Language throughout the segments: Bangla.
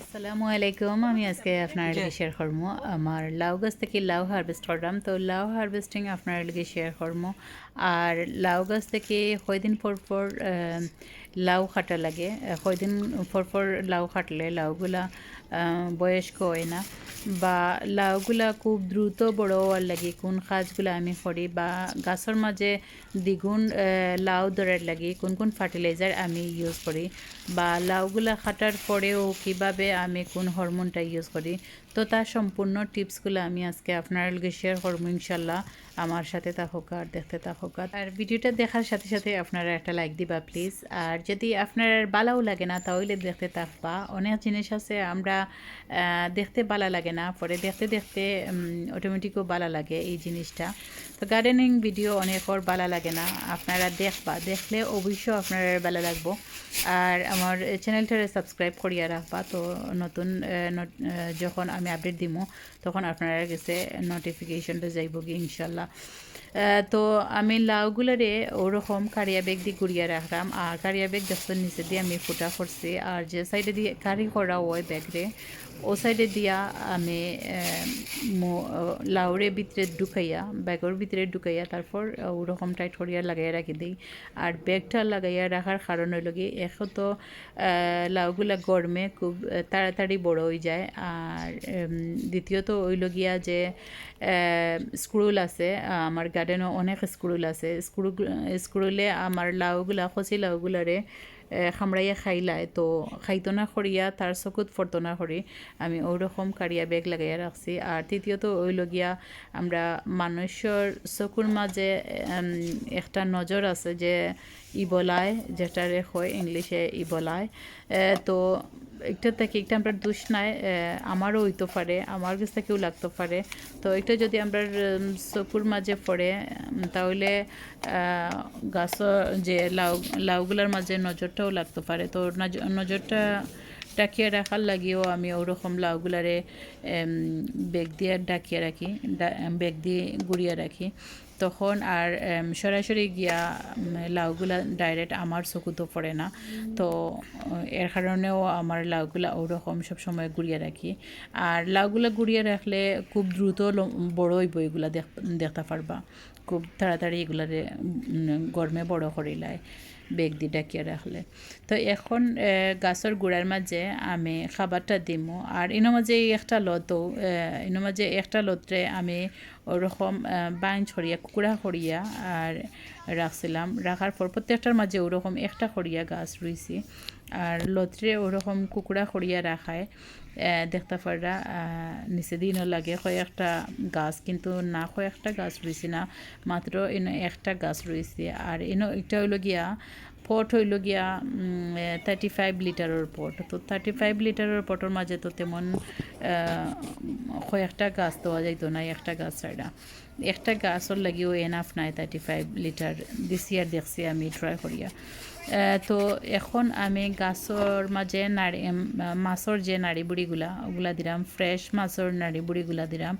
আসসালামু আলাইকুম। আমি আজকে আপনার লগে শেয়ার করব আমার লাউ গাছ থেকে লাউ হারভেস্ট করলাম। তো লাউ হারভেস্টিং আপনার লগে শেয়ার করব। আর লাউ গাছ থেকে কয়দিন পর পর লাউ কাটা লাগে? কয়দিন পর পর লাউ কাটলে লাউগুলা বয়স্ক হয় না বা লাউগুলা খুব দ্রুত বড় হওয়ার লাগে, কোন কাজগুলো আমি করি বা গাছের মাঝে দ্বিগুণ লাউ ধরার লাগে, কোন কোন ফার্টিলাইজার আমি ইউজ করি বা লাউগুলা কাটার পরেও কীভাবে আমি কোন হরমোনটা ইউজ করি তো তার সম্পূর্ণ টিপসগুলো আমি আজকে আপনার লগে শেয়ার করব ইনশাল্লাহ। আমার সাথে থাকুক আর দেখতে থাকুক আর। ভিডিওটা দেখার সাথে সাথে আপনারা একটা লাইক দিবা প্লিজ আর যদি আপনার ভালোও লাগে না, তাহলে দেখতে থাকবা অনেক জিনিস আছে, আমরা দেখতে ভালো লাগে না, পরে দেখতে দেখতে অটোমেটিকও ভালো লাগে এই জিনিসটা। তো গার্ডেনিং ভিডিও অনেকর ভালো লাগে না, আপনারা দেখবা। দেখলে অবশ্যই আপনার ভালো লাগবো। আর আমার চ্যানেলটারে সাবস্ক্রাইব করিয়া রাখবা। তো নতুন যখন আমি আপডেট দিব তখন আপনারা কাছে নোটিফিকেশনটা যাইব কি ইনশাল্লাহ। তো আমি লাউগুলারে ওরকম কারিয়া বেগ দিয়ে ঘুরিয়ে রাখলাম। আর কারিয়া বেগ দেখছেন নিচে দিয়ে আমি ফুটা করছি। আর যে সাইডে দিয়ে কারি করা হয় ব্যাগরে ও সাইডে দিয়া আমি লাউরে ভিতরে ঢুকাইয়া ব্যাগের ভিতরে ঢুকাইয়া, তারপর ওরকম টাইট করিয়া লাগাইয়া রাখি দিই। আর ব্যাগটা লাগাইয়া রাখার কারণ হইল কি এখন তো লাউগুলা গরমে খুব তাড়াতাড়ি বড় হয়ে যায়। আর দ্বিতীয়ত হইল গিয়া যে স্ক্রুল আছে আমার গার্ডেনও অনেক স্ক্রুল আছে। স্ক্রু স্ক্রুলে আমার লাউগুলা খসি লাউগুলারে খামড়াইয়া খাইলায় তো খাইতো না করিয়া তার চকুত ফরতো করি আমি ওরকম কারিয়া বেগ লাগাইয়া রাখছি আর তৃতীয়ত ওইলগিয়া আমরা মানুষের চকুর মাঝে একটা নজর আছে যে ইবলায় যেটারে হয় ইংলিশে ইবলায় তো একটা থেকে একটা আমরা দোষ নাই আমারও হইতে পারে, আমার কাছ থেকেও লাগতে পারে। তো এটা যদি আমরা চকুর মাঝে পড়ে তাহলে গাছ যে লাউ, লাউগুলার মাঝে নজরটাও লাগতে পারে। তো নজ- নজরটা ডাকিয়ে রাখার লাগিয়েও আমি ওরকম লাউগুলারে বেগ দিয়ে ডাকিয়ে রাখি বেগ দিয়ে গুড়িয়ে রাখি। তখন আর সরাসরি গিয়া লাউগুলা ডাইরেক্ট আমার চকুতো পড়ে না। তো, এর কারণেও আমার লাউগুলা ওরকম সবসময় গুড়িয়ে রাখি। আর লাউগুলা গুড়িয়ে রাখলে খুব দ্রুত বড় হইব এগুলা দেখ- দেখতে পারবা খুব তাড়াতাড়ি এগুলারে গরমে বড় করিলায় বেগ দি ডাকিয়ে রাখলে তো এখন গাছের গুড়ার মাঝে আমি খাবারটা দিমু। আর ইনো মাঝে একটা লতও ইনো মাঝে একটা লতরে আমি ওরকম বাইন ছড়িয়া কুকুরা করিয়া আর রাখছিলাম রাখার পর প্রত্যেকটার মাঝে ওরকম একটা করিয়া গাছ রয়েছে আর লতরে ওরকম কুকুরা করিয়া রাখায় দেখতে পারা নিচে দিনও লাগে কয়েকটা গাছ, কিন্তু না কয়েকটা গাছ রয়েছে না, মাত্র এনে একটা গাছ রয়েছে। আর এনে এটা হইল গিয়া, পট হইল গিয়া থার্টি ফাইভ লিটারের পট। তো থার্টি ফাইভ লিটারের পটের মাঝে তো তেমন কয়েকটা গাছ দেওয়া যাইতো না, একটা গাছ ছাড়া একটা গাছর লাগিও এনাফ নাই থার্টি ফাইভ লিটার। দিস আর দেখছি আমি ট্রাই করিয়া। তো এখন আমি গাছর মাঝে নাড়ি মাছর যে নাড়ি বুড়িগুলা ওগুলা দিলাম ফ্রেশ মাছর নাড়ি বুড়িগুলা দিলাম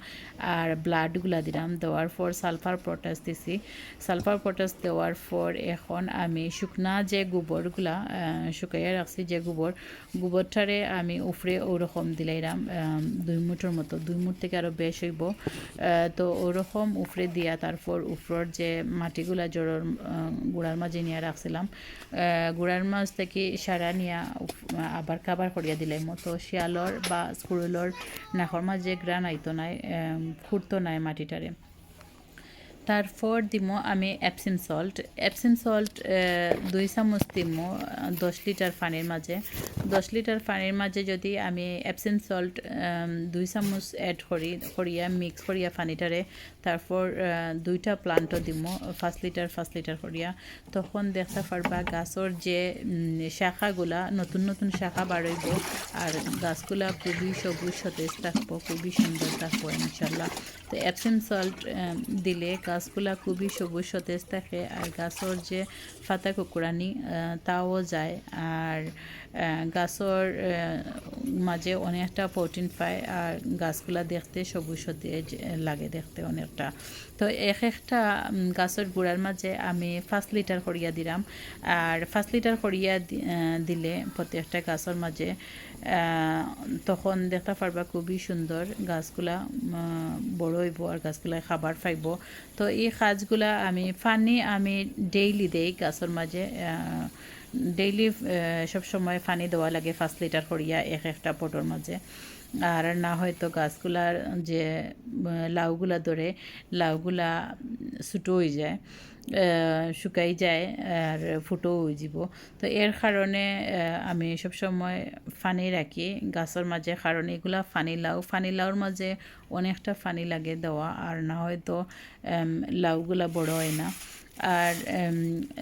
আর ব্লাডগুলা দিলাম দেওয়ার পর সালফার পটাশ দিছি। সালফার পটাশ দেওয়ার পর এখন আমি শুকনা যে গোবরগুলা শুকাইয়া রাখছি যে গোবর গোবরটারে আমি উফরে ওরকম দিলাইরাম আহ, দুই মুঠোর মতো দুই মুঠ থেকে আরও বেশ হইব। তো ওরকম উফরে দিয়া তারপর উফরর যে মাটিগুলা জড়োর গুড়ার মাঝে নিয়ে রাখছিলাম গুড়ার মাছ থেকে সারা নিয়া আবার কাবার করিয়া দিলাই মতো শিয়ালর বা স্কুরুলর নাখর মাঝে গ্রান আইতো নাই ফুটতো নাই মাটিটারে। তারপর দিমো আমি অ্যাপসিম সল্ট অ্যাপসিম সল্ট দুই চামচ দিমো, দশ লিটার পানির মাঝে। দশ লিটার পানির মাঝে যদি আমি অ্যাপসিম সল্ট দুই চামচ এড করি, করিয়া মিক্স করিয়া পানিটারে তারপর দুইটা প্লান্টও দিমো পাঁচ লিটার পাঁচ লিটার করিয়া। তখন দেখতে পারবা গাছর যে শাখাগুলা, নতুন নতুন শাখা বাড়ইব আর গাছগুলা খুবই সবুজ, সতেজ থাকব, খুবই সুন্দর থাকব ইনশাল্লাহ তো অ্যাপসিম সল্ট দিলে গাছগুলা খুবই সবুজ, সতেজ থাকে, আর গাছর যে ফাতা কুকুরানি তাও যায়। আর গাছর মাঝে অনেকটা প্রোটিন পায়, আর গাছগুলা দেখতে সবুজ, সতেজ লাগে, দেখতে অনেকটা তো এক একটা গাছের গুড়ার মাঝে আমি পাঁচ লিটার করিয়া দিলাম। আর পাঁচ লিটার করিয়া দিলে প্রত্যেকটা গাছের মাঝে তখন দেখতে পারবা খুবই সুন্দর গাছগুলা বড় হইব আর গাছগুলায় খাবার পাইব। তো এই গাছগুলা আমি, পানি আমি ডেইলি দেই গাছের মাঝে ডেইলি সব সময় পানি দেওয়া লাগে পাঁচ লিটার করিয়া এক একটা পটোর মাঝে। আর না হয়তো গাছগুলার যে লাউগুলা ধরে, লাউগুলা ছোটো হয়ে যায় শুকাই যায় আর ফুটো হয়ে যাব। তো এর কারণে আমি সব সময় ফানি রাখি। গাছের মাঝে, কারণ এগুলা ফানি লাউ। ফানি লাউর মাঝে অনেকটা ফানি লাগে দেওয়া। আর না হয়তো লাউগুলা বড় হয় না। আর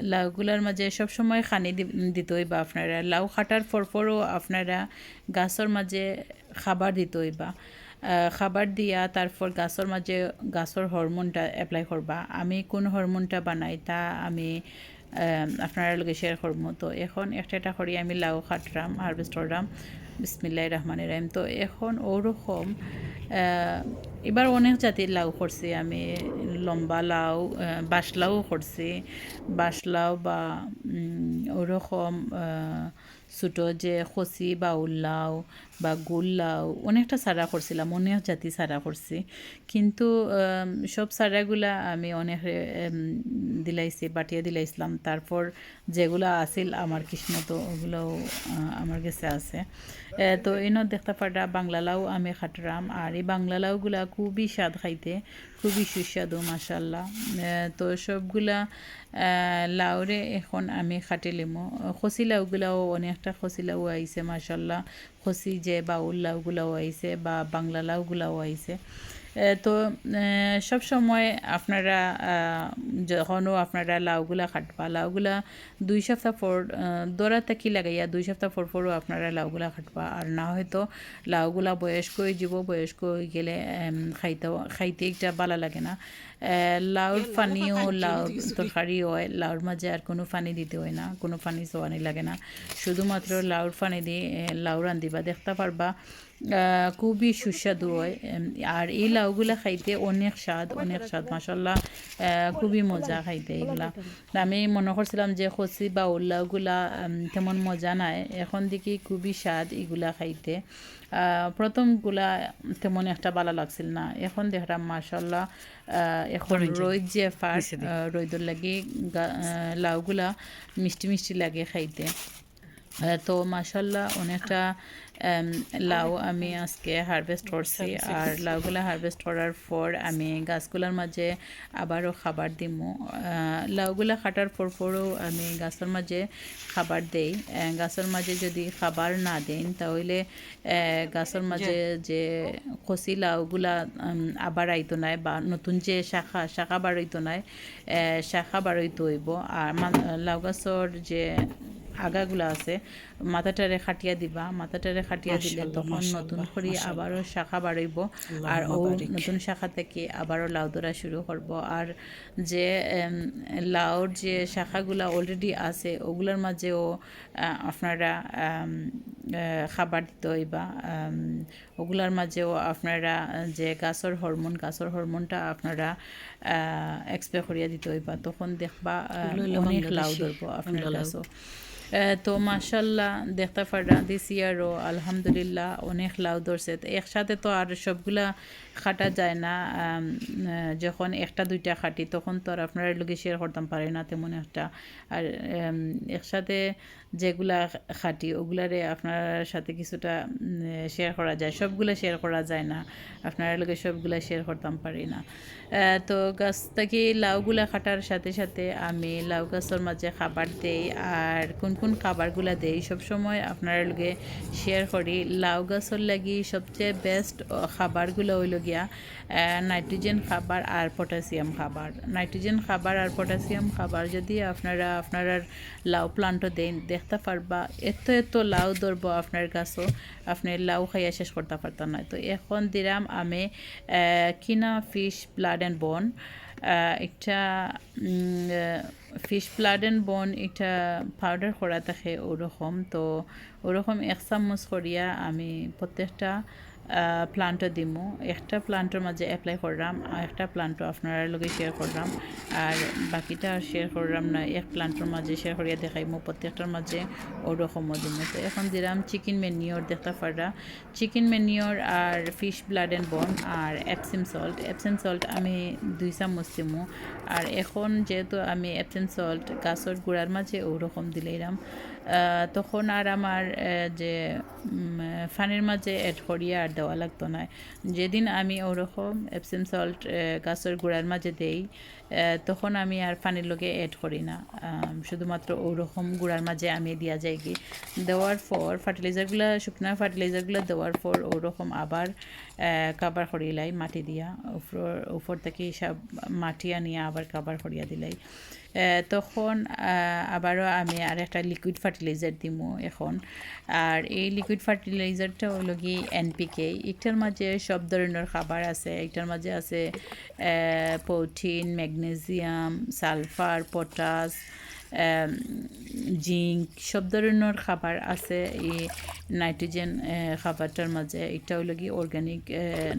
লাউগুলার মাঝে সবসময় খানি দি- দিতে হইবা আপনারা। লাউ খাটার পরপরও আপনারা গাছের মাঝে খাবার দিতে হইবা খাবার দিয়া তারপর গাছের মাঝে গাছের হরমোনটা এপ্লাই করবা আমি কোন হরমোনটা বানাই তা আমি আপনারা লগে শেয়ার করব তো এখন একটা একটা করি আমি লাউ খাটরাম হারভেস্ট করলাম বিসমিল্লাহ রহমান রহিম তো এখন ওরকম এবার অনেক জাতির লাউ করছি আমি লম্বা লাউ আহ, বাঁশলাউ করছি বাঁশলাউ বা ওরকম ছোটো যে খসি বা উল্লাউ বা গুল লাউ অনেকটা সারা করছিলাম, অনেক জাতি সারা করছি। কিন্তু সব সারাগুলা আমি অনেক দিলাইছি, বাটিয়ে দিলাইছিলাম। তারপর যেগুলো আছিল আমার কৃষ্ণ তো ওগুলোও আমার কাছে আছে। তো এনত দেখতে পারা বাংলা লাউ আমি খাটরাম। আর এই বাংলা লাউগুলা খুবই স্বাদ খাইতে। খুবই সুস্বাদু মাসাল্লাহ তো সবগুলা লাউরে এখন আমি খাটে লিমো। খসি লাউগুলাও অনেকটা খসি লাউ আইছে মাসাল্লাহ খসি যে বাউল লাউগুলাও আইছে বা বাংলা লাউগুলাও আইছে তো সব সময় আপনারা যখনও আপনারা লাউগুলা খাটবা লাউগুলা দুই সপ্তাহ পর দৌড়া থাকি লাগাইয়া দুই সপ্তাহ পর পরও আপনারা লাউগুলা খাটবা আর না হয়তো লাউগুলা বয়স্ক হয়ে যাব, বয়স্ক হয়ে গেলে খাইতেও, খাইতে খাইতে একটা ভালো লাগে না। লাউর পানিও লাউ তরকারি হয়। লাউর মাঝে আর কোনো পানি দিতে হয় না কোনো পানি সোয়ানি লাগে না। শুধুমাত্র লাউর পানি দিয়ে লাউ রান্ধিবা দেখতে পারবা খুবই সুস্বাদু হয়। আর এই লাউগুলা খাইতে অনেক স্বাদ অনেক স্বাদ মাসাল্লাহ খুবই মজা খাইতে এগুলা। আমি মনে করছিলাম যে খসি বা ওর লাউগুলা তেমন মজা নাই। এখন দেখি খুবই স্বাদ এগুলা খাইতে। প্রথমগুলা তেমন একটা ভালো লাগছিল না। এখন দেখলাম মাসাল্লাহ এখন রোদ যে ফার্স্ট রোদর লাগে লাউগুলা মিষ্টি মিষ্টি লাগে খাইতে। তো মাসাল্লাহ অনেকটা লাউ আমি আজকে হারভেস্ট করছি। আর লাউগুলা হারভেস্ট করার পর আমি গাছগুলার মাঝে আবারও খাবার দিমু। লাউগুলা কাটার পর পরও আমি গাছের মাঝে খাবার দেই। গাছের মাঝে যদি খাবার না দেন তাহলে গাছের মাঝে যে কচি লাউগুলা আবার আইতো নাই বা নতুন যে শাখা শাখা বাড়ইতো নাই শাখা বাড়ইতো হইব। আর লাউ গাছর যে আগাগুলা আছে মাথাটারে খাটিয়া দিবা মাথাটারে খাটিয়া দিলে তখন নতুন করে আবারও শাখা বাড়াইব আর ও নতুন শাখা থেকে আবারও লাউ ধরা শুরু করব। আর যে লাউর যে শাখাগুলা অলরেডি আছে ওগুলোর মাঝেও আপনারা খাবার দিতে হইবা। ওগুলার মাঝেও আপনারা যে গাছর হরমোন গাছর হরমোনটা আপনারা এক্সপ্রে করিয়া দিতে হইবা। তখন দেখবা অনেক লাউ ধরবো আপনার গাছও। আহ, তো মাশাল্লাহ দেখতে পারা দিস ইয়ারও আলহামদুলিল্লাহ, অনেক লাউ ধরছে। একসাথে তো আর সবগুলা খাটা যায় না যখন একটা দুইটা খাটি, তখন তো আর আপনারা লোকে শেয়ার করতাম, পারে না তেমন একটা। আর একসাথে যেগুলা খাটি, ওগুলারে আপনার সাথে কিছুটা শেয়ার করা যায়। সবগুলা শেয়ার করা যায় না, আপনারা লোকে সবগুলা শেয়ার করতাম, পারি না। তো গাছ থেকে লাউগুলা খাটার সাথে সাথে আমি লাউ গাছের মাঝে খাবার দেই, আর কোন কোন খাবারগুলা দেই সবসময় আপনারা লগে শেয়ার করি। লাউ গাছের লাগি সবচেয়ে বেস্ট খাবারগুলো হইল গিয়া নাইট্রোজেন খাবার আর পটাশিয়াম খাবার। নাইট্রোজেন খাবার আর পটাশিয়াম খাবার যদি আপনারা আপনারা লাউ প্লান্টও দেন, দেখতে পারবা, এত এত লাউ ধরবো আপনার গাছও, আপনি লাউ খাইয়া শেষ করতে পারতাম না। তো এখন দিলাম আমি কিনা ফিশ ব্লাড অ্যান্ড বোন একটা ফিশ অ্যান্ড বোন এটা পাউডার করা থাকে ওরকম তো ওরকম এক চামচ করিয়া আমি প্রত্যেকটা প্লান্টও দিমু। একটা প্লান্টের মাঝে অ্যাপ্লাই করলাম আর একটা প্লান্টও আপনারা লগে শেয়ার করলাম। আর বাকিটা আর শেয়ার করলাম না এক প্লান্টের মাঝে শেয়ার করিয়া দেখাইমু প্রত্যেকটার মাঝে ওরকমও দিমু। তো এখন দিলাম চিকেন মেনিওর দেখতে পারা চিকেন মেনিওর আর ফিশ ব্লাড অ্যান্ড বন আর অ্যাপসিম সল্ট অ্যাপসিম সল্ট আমি দুই চামচ দিমু। আর এখন যেহেতু আমি অ্যাপসিম সল্ট গাছর গুঁড়ার মাঝে ওরকম আহ, তখন আর আমার যে ফানের মাঝে অ্যাড করিয়া আর দেওয়া লাগতো না। যেদিন আমি ওরকম এপসিম সল্ট গাছের গুঁড়ার মাঝে দেই তখন আমি আর পানির লগে অ্যাড করি না। শুধুমাত্র ওরকম গুঁড়ার মাঝে আমি দিয়া যায় কি। দেওয়ার পর ফার্টিলাইজারগুলো শুকনা ফার্টিলাইজারগুলো দেওয়ার পর ওরকম আবার কাবার করিলাই মাটি দিয়া। উপর উপর থেকে সব মাটি আনিয়া আবার কাবার করিয়া দিলাই তখন আবারও আমি আর একটা লিকুইড ফার্টিলাইজার দিমু এখন। আর এই লিকুইড ফার্টিলাইজারটা হলো কি এনপিকে এটার মাঝে সব ধরনের খাবার আছে এটার মাঝে আছে protein magnesium sulphur potash zinc সব ধরনের খাবার আছে এই নাইট্রোজেন খাবারটার মাঝে। এটা হলো কি অর্গানিক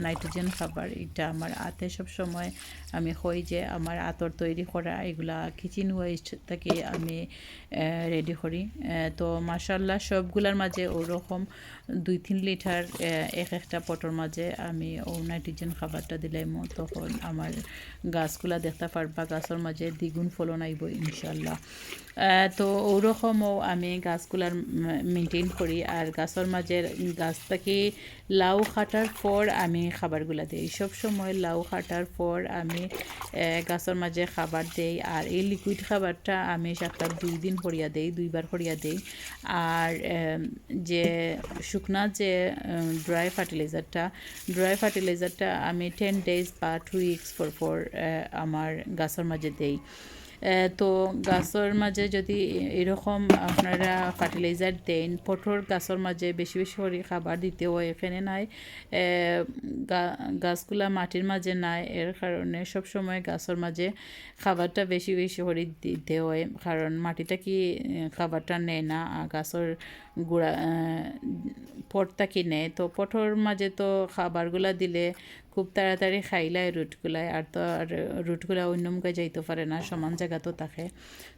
নাইট্রোজেন খাবার। এটা আমার আতে সব সময় আমি কই যে আমার আতর তৈরি করা, এগুলা কিচেন ওয়েস্ট থেকে আমি রেডি করি। তো মাসাল্লাহ সবগুলার মাঝে ওরকম দুই তিন লিটার এক একটা পটর মাঝে আমি ও নাইট্রোজেন খাবারটা দিলাম তখন আমার গাছগুলা দেখতে পারবা, গাছের মাঝে দ্বিগুণ ফলন আইব ইনশাল্লাহ তো ওরকমও আমি গাছগুলার মেনটেন করি আর গাছের মাঝে গাছ থেকে লাউ কাটার পর আমি খাবারগুলা দিই। সব সময় লাউ কাটার পর আমি গাছের মাঝে খাবার দেই আর এই লিকুইড খাবারটা আমি সপ্তাহ দুই দিন করিয়া দেই, দুইবার করিয়া দেই। আর যে শুকনা যে ড্রাই ফার্টিলাইজারটা ড্রাই ফার্টিলাইজারটা আমি টেন ডেজ বা টু উইকস ফর ফর আমার গাছের মাঝে দেই। তো গাছের মাঝে যদি এরকম আপনারা ফার্টিলাইজার দেন পটর গাছের মাঝে বেশি বেশি করে খাবার দিতে হয়, এখানে নাই। গাছগুলা মাটির মাঝে নাই এর কারণে সব সময় গাছের মাঝে খাবারটা বেশি বেশি করে দিতে হয় কারণ মাটিটা কি খাবারটা নেয় না গাছের গুঁড়া পটটা কি নেয় তো পটর মাঝে তো খাবারগুলা দিলে খুব তাড়াতাড়ি খাইলায় রুটগুলায় আর তো আর রুটগুলা অন্য মুখে যাইতে পারে না, সমান জায়গা তো থাকে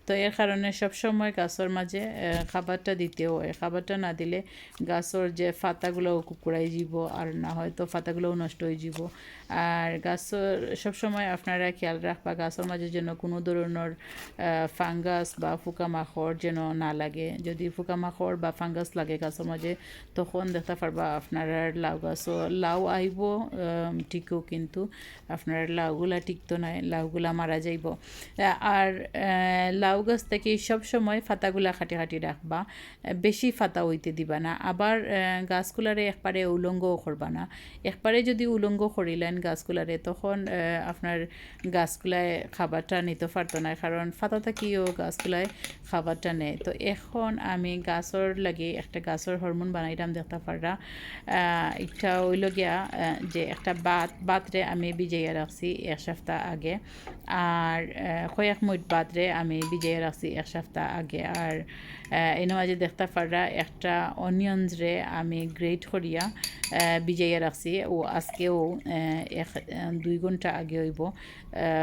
তো এর কারণে সবসময় গাছের মাঝে খাবারটা দিতেও হয়। খাবারটা না দিলে গাছের যে ফাতাগুলোও কুকুরাই যাব আর না হয়তো ফাতাগুলোও নষ্ট হয়ে যাব আর গাছের সবসময় আপনারা খেয়াল রাখবা গাছের মাঝে যেন কোনো ধরনের ফাঙ্গাস বা পোকামাকড় যেন না লাগে যদি পোকামাকড় বা ফাঙ্গাস লাগে গাছের মাঝে তখন দেখতে পারবা আপনার লাউ গাছও লাউ আইব ঠিকও কিন্তু আপনার লাউগুলা টিকতো নাই লাউগুলা মারা যাইব আর লাউ গাছ থেকে সব সময় ফাতাগুলা খাটি খাটি রাখবা বেশি ফাতা হইতে দিবা না আবার গাছগুলারে একবারে উলঙ্গও করবা না একবারে যদি উলঙ্গ করিলেন গাছগুলারে তখন আপনার গাছগুলায় খাবারটা নিতে পারতো না কারণ ফাতা থাকিও গাছগুলায় খাবারটা নেয় তো এখন আমি গাছর লাগে, একটা গাছের হরমোন বানাইলাম দেখতে পাররা এটা হইল গিয়া যে একটা বাত বাতরে আমি ভিজাইয়া রাখছি এক সপ্তাহ আগে। আর কয়েক মুঠ বাতরে আমি ভিজাইয়া রাখছি এক সপ্তাহ আগে। আর এর মাঝে দেখতে পাররা একটা অনিয়ন্স রে আমি গ্রেট করিয়া ভিজাইয়া রাখছি ও, আজকেও এক, দুই ঘণ্টা আগে হইব।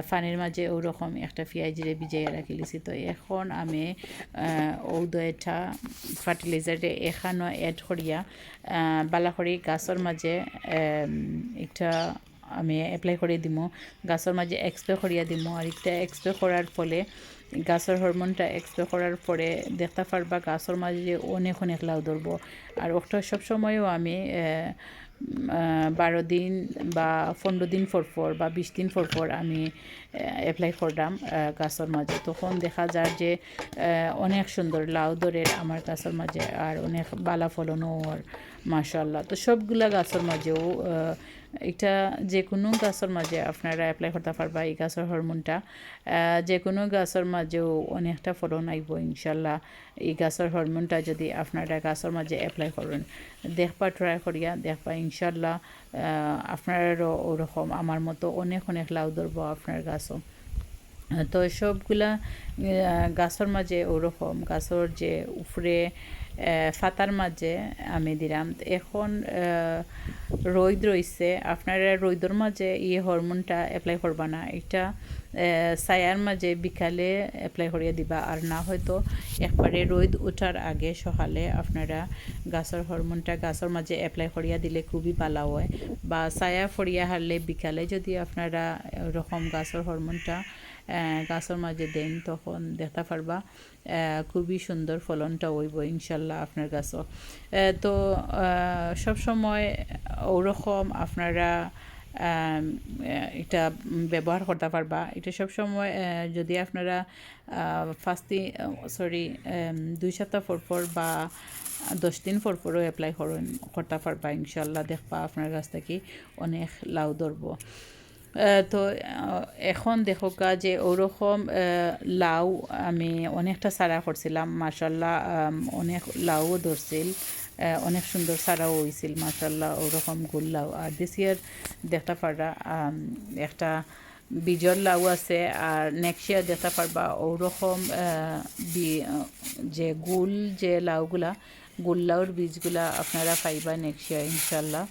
ফানির মাঝে ওরকম একটা পেঁয়াজ রে ভিজাইয়া রাখি লিছি। তো এখন আমি ও দয়টা ফার্টিলাইজারে এখানো এড করিয়া আহ, বালা করি গাছের মাঝে একটা আমি এপ্লাই করে দিব গাছের মাঝে এক্সপ্রে করিয়া দিম। আর একটা এক্সপ্রে করার ফলে গাছের হরমোনটা এক্সপ্রে করার পরে দেখতে পারবা গাছের মাঝে অনেক অনেক লাউ ধরবো। আর ওটা সবসময়ও আমি বারো দিন বা পনেরো দিন পর পর বা বিশ দিন পর পর আমি এপ্লাই করলাম গাছের মাঝে। তখন দেখা যায় যে অনেক সুন্দর লাউ দরের আমার গাছের মাঝে আর অনেক বালা ফলনও ওর মাশাল্লাহ তো সবগুলা গাছের মাঝেও এটা যে কোনো গাছের মাঝে আপনারা অ্যাপ্লাই করতে পারবা এই গাছের হরমোনটা যে কোনো গাছের মাঝেও অনেকটা ফলন আইব ইনশাল্লাহ। এই গাছের হরমোনটা যদি আপনারা গাছের মাঝে অ্যাপ্লাই করেন, দেখবা ট্রাই করিয়া দেখবা ইনশাল্লাহ আপনারও ওরকম আমার মতো অনেক অনেক লাউ ধরবো আপনার গাছও। তো সবগুলা গাছের মাঝে ওরকম, গাছের যে উপরে ফাতার মাঝে আমি দিলাম। এখন রোদ রইছে। আপনারা রোদর মাঝে এই হরমোনটা অ্যাপ্লাই করবা না। এটা ছায়ার মাঝে বিকালে অ্যাপ্লাই করিয়া দিবা। আর না হয়তো একবারে রোদ ওঠার আগে সকালে আপনারা গাছের হরমোনটা গাছের মাঝে অ্যাপ্লাই করিয়া দিলে খুবই ভালো হয়। বা ছায়া ফরিয়া হারলে বিকালে যদি আপনারা এরকম গাছের হরমোনটা গাছের মাঝে দেন, তখন দেখতে পারবা খুবই সুন্দর ফলনটা হইব ইনশাল্লাহ আপনার গাছও। তো সব সময় ওরকম আপনারা এটা ব্যবহার করতে পারবা। এটা সব সময় যদি আপনারা ফার্স্টে সরি দুই সপ্তাহ পর পর বা দশ দিন পর পরও অ্যাপ্লাই করুন, করতে পারবা ইনশাল্লাহ। দেখবা আপনার কাছ থেকে অনেক লাউ ধরবো। তো এখন দেখো যে ওরকম লাউ আমি অনেকটা সারা করছিলাম মাসাল্লাহ অনেক লাউও ধরছিল অনেক সুন্দর সারাও হয়েছিল মাসাল্লাহ ওরকম গোল লাউ। আর দিস ইয়ার দেখতে পারা একটা বীজর লাউ আছে, আর নেক্সট ইয়ার দেখতে পারবা ওরকম যে গুল যে লাউগুলা গুল লাউর বীজগুলা আপনারা পাইবা নেক্সট ইনশাল্লাহ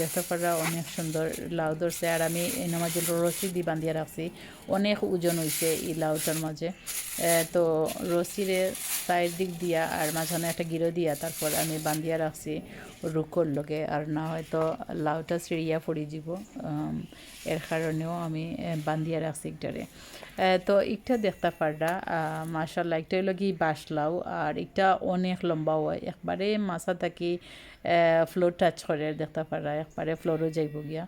দেখতে পারা অনেক সুন্দর লাউ ধরছে। আর আমি মাঝে রসি দিয়ে বান্ধিয়ে রাখছি। অনেক ওজন হয়েছে এই লাউটার মাঝে। তো রসিরে চায়ের দিক দিয়া আর মাঝখানে একটা গিরো দিয়া তারপর আমি বান্ধিয়া রাখছি রুকর লগে। আর না হয়তো লাউটা ছিঁড়িয়া পড়ি যাব। এর কারণেও আমি বান্ধিয়া রাখছি একটারে। তো একটা দেখতে পাররা মাসাল্লাহ একটা হলো কি বাঁশ লাউ আর এটা অনেক লম্বা হয় একবারে মাছা থাকি ফ্লোর টাচ করে দেখতে পারা একবারে ফ্লোরও যাইব গিয়া।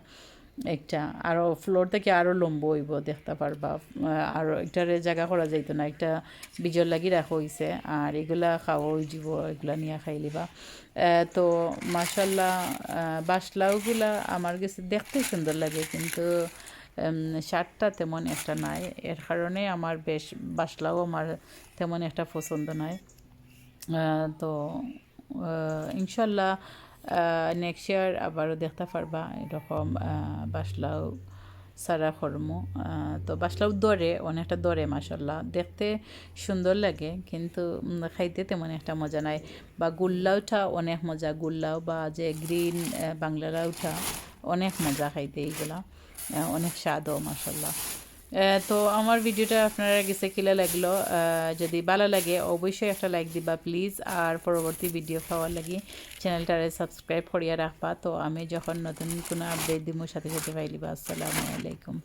একটা আরও ফ্লোর থেকে আরও লম্ব হইব দেখতে পারবা আর একটারে জায়গা করা যাইতো না, একটা বীজর লাগি রাখা হয়েছে আর এগুলা খাওয়া যাব এগুলা নিয়ে খাই লিবা। তো মাসাল্লাহ বাসলাওগুলা আমার কাছে দেখতে সুন্দর লাগে, কিন্তু শার্টটা তেমন একটা নাই। এর কারণে আমার বেশ বাসলাও আমার তেমন একটা পছন্দ নয় তো ইনশাল্লাহ নেক্সট ইয়ার আবারও দেখতে পারবা এরকম বাসলাও, সারা কর্ম তো বাসলাও দরে, অনেকটা দরে মাসাল্লাহ দেখতে সুন্দর লাগে, কিন্তু খাইতে তেমন একটা মজা নাই। বা গুল্লাওটা অনেক মজা, গুল্লাও বা যে গ্রিন বাংলা লাউটা অনেক মজা খাইতে এইগুলা অনেক স্বাদও মাসাল্লাহ তো আমার ভিডিওটা আপনারা গেছে কিলা লাগল। যদি ভালো লাগে, অবশ্যই একটা লাইক দিবা প্লিজ আর পরবর্তী ভিডিও পাওয়ার লাগি চ্যানেলটারে সাবস্ক্রাইব করিয়া রাখবা। তো আমি যখন নতুন কোনো আপডেট দিব সাথে সাথে পাইলিবা। আসসালামু আলাইকুম।